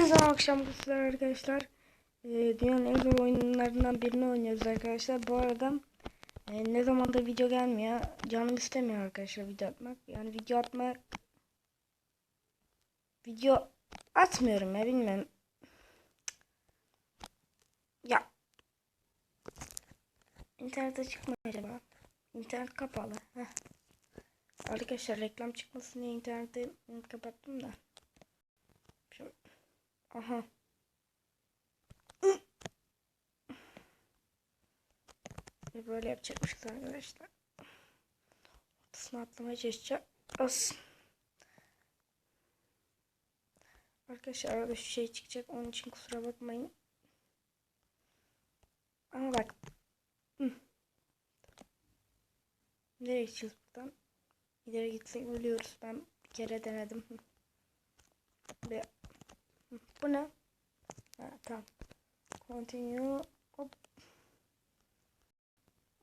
Hepinize akşam kızlar arkadaşlar. Ee, dünyanın en zor oyunlarından birini oynuyoruz arkadaşlar. Bu arada e, ne zamandır video gelmiyor. Canım istemiyor arkadaşlar video atmak. Yani video atmak video atmıyorum ya bilmem. Ya İnternete çıkmıyor acaba? İnternet kapalı. Heh. Arkadaşlar reklam çıkmasın diye interneti kapattım da. Aha. Böyle yapacakmışız arkadaşlar. Ortasına atlamaya çalışacağım. As. Arkadaşlar arada şu şey çıkacak. Onun için kusura bakmayın. Ama bak. Hı. Nereye gideceğiz buradan? İleri gitsek ölüyoruz. Ben bir kere denedim. Ve bu ne? Ha, tamam. Continue. Hop.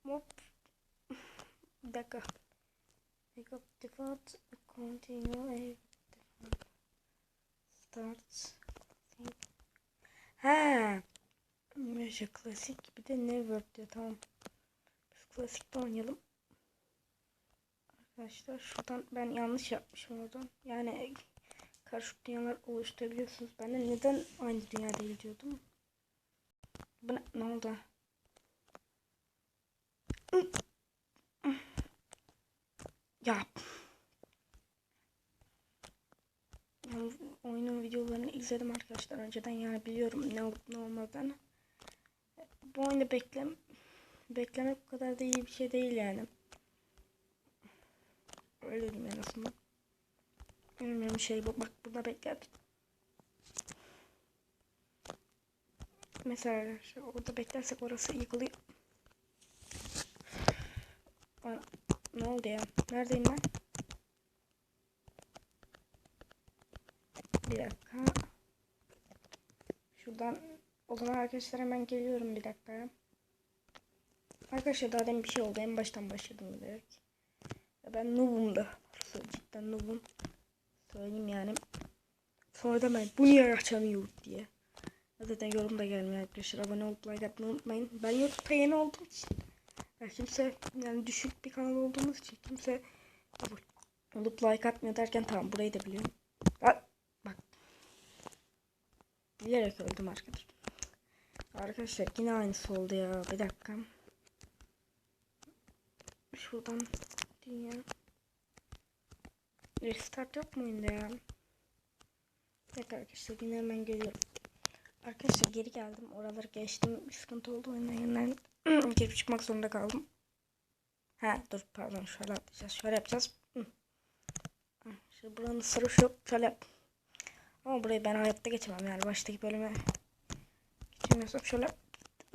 Hop. Bir dakika. Pick up default. Continue. Start. Ha. Meşe klasik. Bir de never diyor. Tamam. Biz klasikte oynayalım. Arkadaşlar şuradan ben yanlış yapmışım oradan. Yani karışık dünyalar oluşturabiliyorsunuz. Ben de neden aynı dünya değil diyordum. Bu ne, ne oldu? Ya. Yani oyunun videolarını izledim arkadaşlar önceden yani biliyorum ne olup ne olmadığını. Bu oyunda beklem beklemek bu kadar da iyi bir şey değil yani. Öyle diyeyim en azından. Bilmiyorum şey bu. Bak burada beklerdik. Mesela şu orada beklersek orası yıkılıyor. Ne oldu ya? Neredeyim ben? Bir dakika. Şuradan o zaman arkadaşlar hemen geliyorum bir dakika. Arkadaşlar daha demin bir şey oldu. En baştan başladım bilerek. Ya ben noobum da. Cidden noobum. Söyleyeyim yani. Sonra da ben bu niye açamıyor diye. Zaten yorum da gelmiyor arkadaşlar. Abone olup like atmayı unutmayın. Ben YouTube'da yeni olduğum için. Ya kimse yani düşük bir kanal olduğumuz için kimse olup like atmıyor derken tamam burayı da biliyorum. Ha, bak. Bilerek öldüm arkadaşlar. Arkadaşlar yine aynısı oldu ya. Bir dakika. Şuradan dünya. Restart yok mu oyunda ya? Evet arkadaşlar yine hemen geliyorum. Arkadaşlar geri geldim. Oraları geçtim. Bir sıkıntı oldu oyundan yeniden girip çıkmak zorunda kaldım. Ha dur pardon şöyle yapacağız. Şöyle yapacağız. Hı. Şimdi buranın sarı şu şöyle. Ama burayı ben hayatta geçemem yani baştaki bölüme geçemiyorsam şöyle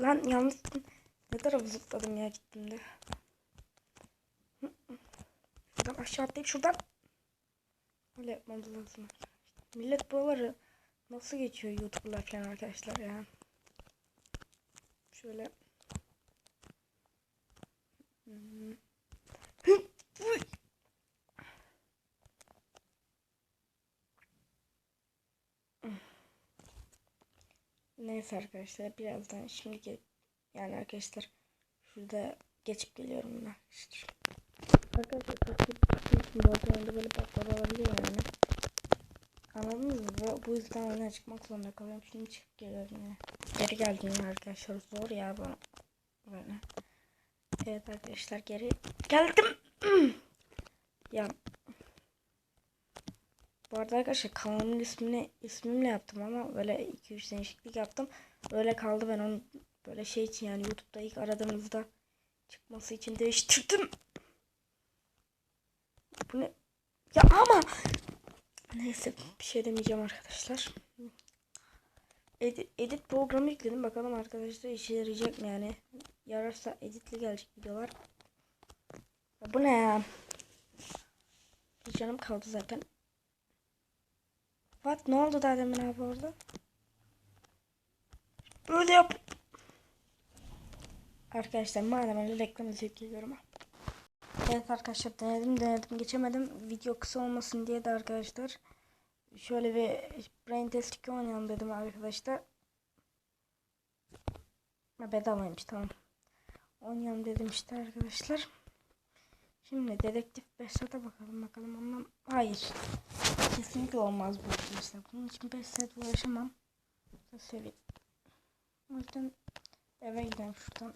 lan yalnız ne tarafa zıpladım ya gittim de. Şuradan aşağı atlayıp şuradan öyle yapmamız lazım. Millet buraları nasıl geçiyor YouTube'lar falan arkadaşlar ya. Şöyle. Neyse arkadaşlar birazdan şimdi yani arkadaşlar şurada geçip geliyorum ben. Arkadaşlar bu oyunda böyle baklar olabiliyor yani. Anladınız mı? Bu, bu yüzden oyuna çıkmak zorunda kalıyorum. Şimdi çıkıp geliyorum yine. Geri geldim yine arkadaşlar. Zor ya bu. Böyle. Evet arkadaşlar geri geldim. ya. Bu arada arkadaşlar kanalımın ismini ismimle yaptım ama böyle 2-3 değişiklik yaptım. Öyle kaldı ben onu böyle şey için yani YouTube'da ilk aradığınızda çıkması için değiştirdim. Bu ne? Ya ama neyse bir şey demeyeceğim arkadaşlar. Edit, edit programı yükledim. Bakalım arkadaşlar işe yarayacak mı yani. Yararsa editli gelecek videolar. Ya bu ne ya? Bir canım kaldı zaten. What? Ne oldu daha demin abi orada? Böyle yap. Arkadaşlar madem öyle reklam izleyip geliyorum. Evet arkadaşlar denedim denedim geçemedim. Video kısa olmasın diye de arkadaşlar şöyle bir Brain Test 2 oynayalım dedim arkadaşlar. Ha, bedavaymış tamam. Oynayalım dedim işte arkadaşlar. Şimdi dedektif Behzat'a bakalım bakalım ondan. Hayır. Kesinlikle olmaz bu arkadaşlar. Bunun için 5 saat uğraşamam. Seveyim. O yüzden eve gidelim şuradan.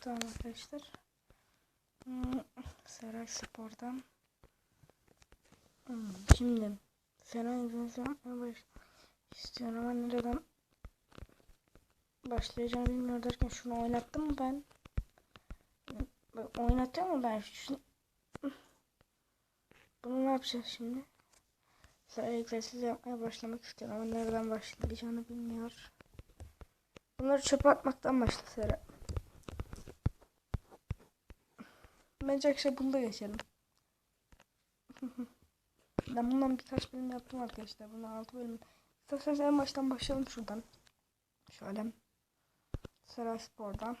Tamam arkadaşlar. Saray Spor'dan. Hmm, şimdi Saray Spor'dan baş istiyorum ama nereden başlayacağımı bilmiyorum derken şunu oynattım mı ben? Oynatıyor mu ben şunu? Bunu ne yapacağız şimdi? Saray egzersiz yapmaya başlamak istiyorum ama nereden başlayacağını bilmiyor. Bunları çöpe atmaktan başla Bence akşam bunda geçelim. ben bundan birkaç bölüm yaptım arkadaşlar. Bunu 6 bölüm. İsterseniz en baştan başlayalım şuradan. Şöyle. Saray Spor'dan.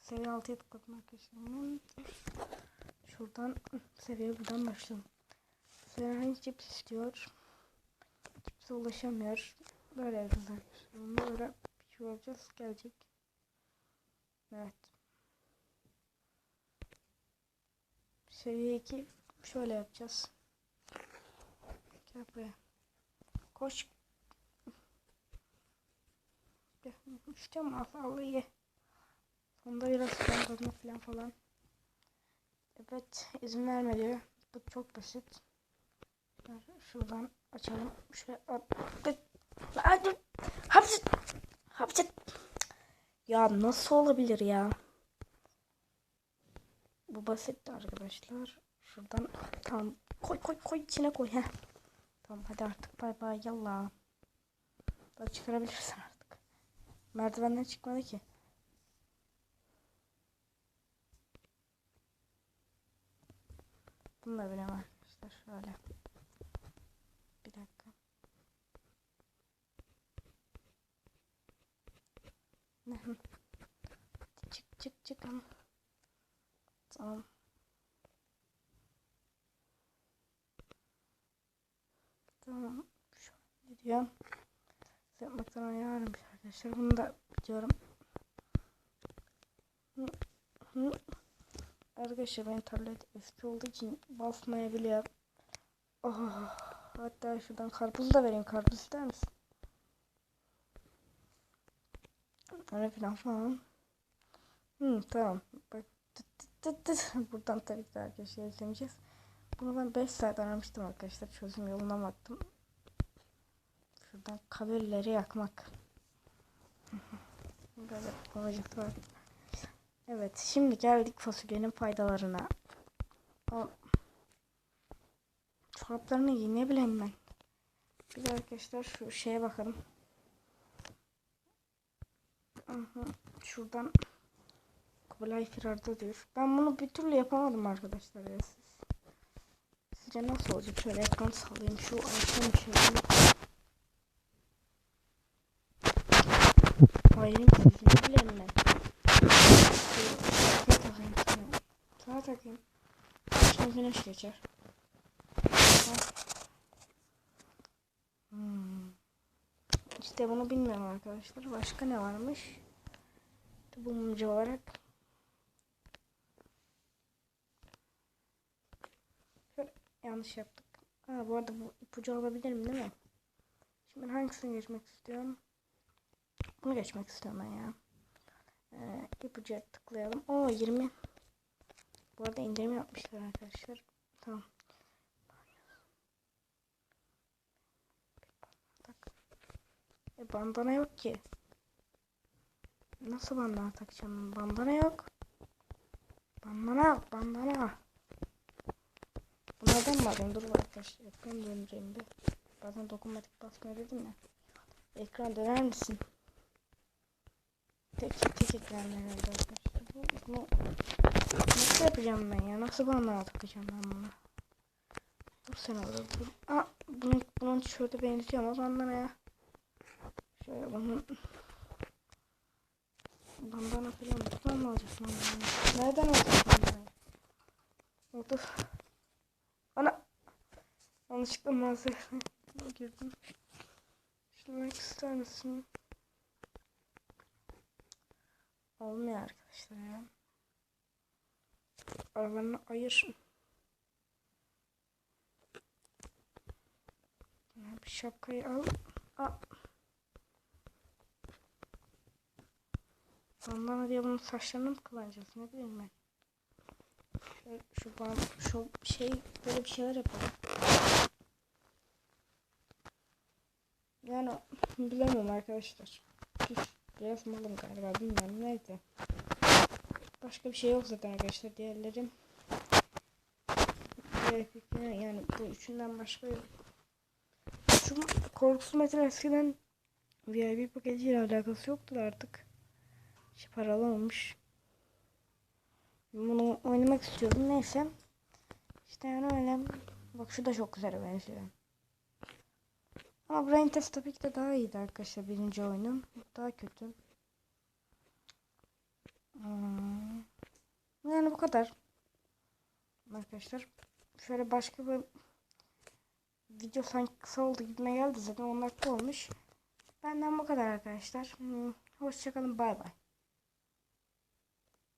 Seviye 6'ya tıkladım arkadaşlar. Şuradan seviye buradan başlayalım. Sera hangi cips istiyor? Cipse ulaşamıyor. Böyle yapacağız arkadaşlar. Bunu böyle bir şey yapacağız. Gelecek. Evet. Seviye 2 şöyle yapacağız. Gel buraya. Koş. İstiyorum al ye. Sonunda biraz tadına falan falan. Evet izin verme diyor. Bu çok basit. Şuradan açalım. Şöyle attık. Hapsit. Hapsit. Ya nasıl olabilir ya? Bu basitti arkadaşlar. Şuradan tamam koy koy koy içine koy ha. Tamam hadi artık bay bay yallah. Daha çıkarabilirsin artık. Merdivenden çıkmadı ki. Bunu da bilemem arkadaşlar şöyle. Bir dakika. Ne? Çık çık çık ama. Tamam. Tamam. Şöyle diyor. Yapmaktan ayarım arkadaşlar. Bunu da biliyorum. Arkadaşlar ben tablet eski olduğu için basmayabiliyor. Oh, hatta şuradan karpuz da vereyim. Karpuz ister misin? Öyle falan falan. Hmm, tamam. Bak tıt tıt tıt tıt. Buradan tabii ki arkadaşlar izlemeyeceğiz. Bunu ben 5 saat aramıştım arkadaşlar. Çözüm yoluna baktım. Şuradan kalorileri yakmak. Böyle olacak var. Evet şimdi geldik fasulyenin faydalarına. O çoraplarını giy ne bileyim ben. Bir de arkadaşlar şu şeye bakalım. Şuradan Kubilay Firar'da diyor. Ben bunu bir türlü yapamadım arkadaşlar ya siz. Sizce nasıl olacak? Şöyle ekran sallayayım. Şu iPhone şöyle. Hayır, siz ne bileyim ben. Sağa takayım. Sağa takayım. Şimdi güneş geçer. Hmm. İşte bunu bilmiyorum arkadaşlar. Başka ne varmış? Bulmaca olarak. Şöyle yanlış yaptık. Ha bu arada bu ipucu alabilirim değil mi? Şimdi ben hangisini geçmek istiyorum? Bunu geçmek istiyorum ben ya. Ee, ipucuya tıklayalım. O 20. Bu arada indirim yapmışlar arkadaşlar. Tamam. E bandana yok ki. Nasıl bandana takacağım? Bandana yok. Bandana. Bandana. Bunlardan mı alayım? Dur arkadaşlar. Ekran döndüreyim bir. Bazen dokunmatik basmıyor dedim ya. Ekran döner misin? Tek tek ekran herhalde arkadaşlar. Bu, bunu nasıl yapacağım ben ya? Nasıl bandana takacağım ben bunu? Dur sen orada dur. Aa, bunun, bunun tişörtü benziyor ama bandana ya. Şöyle bunun bandana falan buradan mı bandana? Nereden alacağız bandana? Oldu. Ana. Yanlışlıkla mağazaya girdim. Şunu ister misin? Olmuyor arkadaşlar ya. Aralarını ayır. Bir şapkayı al. Al. Ondan diye bunun saçlarını mı kullanacağız? Ne bileyim ben. Şöyle, şu ban, şu şey böyle bir şeyler yapalım. Yani bilemiyorum arkadaşlar. Biraz malım galiba bilmiyorum neyse. Başka bir şey yok zaten arkadaşlar. Diğerleri diğer fikirler yani bu üçünden başka yok. Şu korkusuz metal eskiden VIP paketiyle alakası yoktu artık. Şey paralı olmuş. Bunu oynamak istiyordum neyse. İşte yani öyle. Bak şu da çok güzel benziyor. Ama Brain Test tabii ki de daha iyiydi arkadaşlar birinci oyunum. Daha kötü. Hmm. Yani bu kadar. Arkadaşlar. Şöyle başka bir video sanki kısa oldu gitme geldi zaten 10 dakika olmuş. Benden bu kadar arkadaşlar. Hmm, Hoşçakalın bay bay.